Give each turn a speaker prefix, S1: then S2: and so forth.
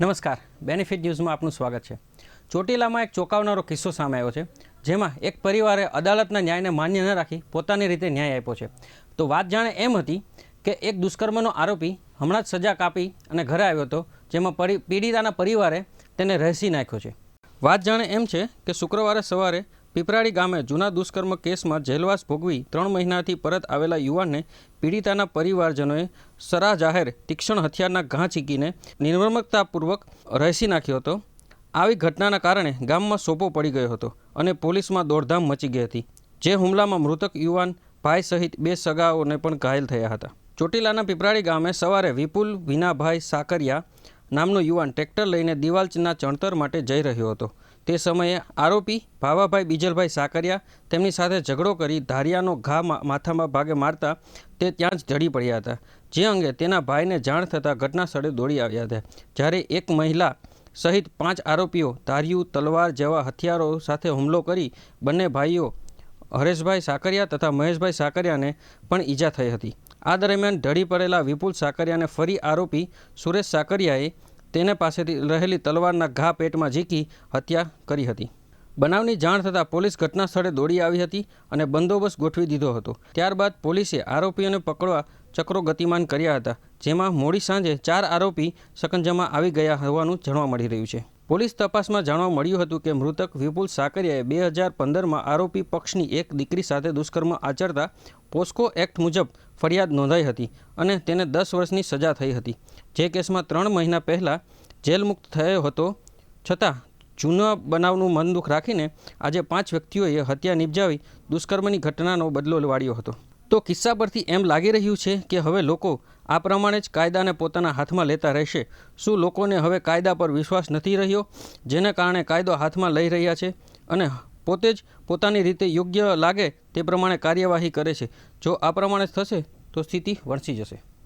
S1: નમસ્કાર. બેનિફિટ ન્યૂઝમાં આપનું સ્વાગત છે. ચોટીલામાં એક ચોંકાવનારો કિસ્સો સામે આવ્યો છે, જેમાં એક પરિવારે અદાલતના ન્યાયને માન્ય ન રાખી પોતાની રીતે ન્યાય આપ્યો છે. તો વાત જાણે એમ હતી કે એક દુષ્કર્મનો આરોપી હમણાં જ સજા કાપી અને ઘરે આવ્યો હતો, જેમાં પીડિતાના પરિવારે તેને રહેસી નાખ્યો છે. વાત જાણે એમ છે કે શુક્રવારે સવારે પીપરાળી ગામે જૂના દુષ્કર્મ કેસમાં જેલવાસ ભોગવી ત્રણ મહિનાથી પરત આવેલા યુવાનને પીડિતાના પરિવારજનોએ સરા જાહેર તીક્ષ્ણ હથિયારના ઘા ચીકીને નિર્મમતાપૂર્વક રહેસી નાખ્યો હતો. આવી ઘટનાના કારણે ગામમાં સોપો પડી ગયો હતો અને પોલીસમાં દોડધામ મચી ગઈ હતી, જે હુમલામાં મૃતક યુવાન ભાઈ સહિત બે સગાઓને પણ ઘાયલ થયા હતા. ચોટીલાના પીપરાળી ગામે સવારે વિપુલ વિનાભાઈ સાકરિયા નામનો યુવાન ટ્રેક્ટર લઈને દિવાલના ચણતર માટે જઈ રહ્યો હતો. તે સમયે આરોપી ભાવાભાઈ બીજલભાઈ સાકરિયા તેમની સાથે ઝઘડો કરી ધારિયાનો ઘા માથામાં ભાગે મારતા તે ત્યાં જ ઢળી પડ્યા હતા. જે અંગે તેના ભાઈને જાણ થતાં ઘટના સ્થળે દોડી આવ્યા હતા. જ્યારે એક મહિલા સહિત પાંચ આરોપીઓ ધાર્યું, તલવાર જેવા હથિયારો સાથે હુમલો કરી બંને ભાઈઓ હરેશભાઈ સાકરિયા તથા મહેશભાઈ સાકરિયાને પણ ઈજા થઈ હતી. આ દરમિયાન ઢળી પડેલા વિપુલ સાકરિયાને ફરી આરોપી સુરેશ સાકરિયાએ તેને પાસેથી રહેલી તલવારના ઘા પેટમાં ઝીકી હત્યા કરી હતી. બનાવની જાણ થતાં પોલીસ ઘટના સ્થળે દોડી આવી હતી અને બંદોબસ્ત ગોઠવી દીધો હતો. ત્યારબાદ પોલીસે આરોપીઓને પકડવા ચક્રો ગતિમાન કર્યા હતા, જેમાં મોડી સાંજે ચાર આરોપી સકંજામાં આવી ગયા હોવાનું જાણવા મળી રહ્યું છે. પોલીસ તપાસમાં જાણવા મળ્યું હતું કે મૃતક વિપુલ સાકરિયાએ બે હજાર પંદરમાં આરોપી પક્ષની એક દીકરી સાથે દુષ્કર્મ આચરતા પોસ્કો એક્ટ મુજબ ફરિયાદ નોંધાઈ હતી અને તેને દસ વર્ષની સજા થઈ હતી. જે કેસમાં ત્રણ મહિના પહેલાં જેલમુક્ત થયો હતો. છતાં જૂના બનાવનું મનદુખ રાખીને આજે પાંચ વ્યક્તિઓએ હત્યા નિપજાવી દુષ્કર્મની ઘટનાનો બદલો વાળ્યો હતો. તો કિસ્સા પરથી એમ લાગી રહ્યું છે કે હવે લોકો આ પ્રમાણે જ કાયદાને પોતાના હાથમાં લેતા રહેશે. શું લોકોને હવે કાયદા પર વિશ્વાસ નથી રહ્યો? જેને કારણે કાયદો હાથમાં લઈ રહ્યા છે અને પોતે જ પોતાની રીતે યોગ્ય લાગે તે પ્રમાણે કાર્યવાહી કરે છે. જો આ પ્રમાણે થશે, તો સ્થિતિ વણસી જશે.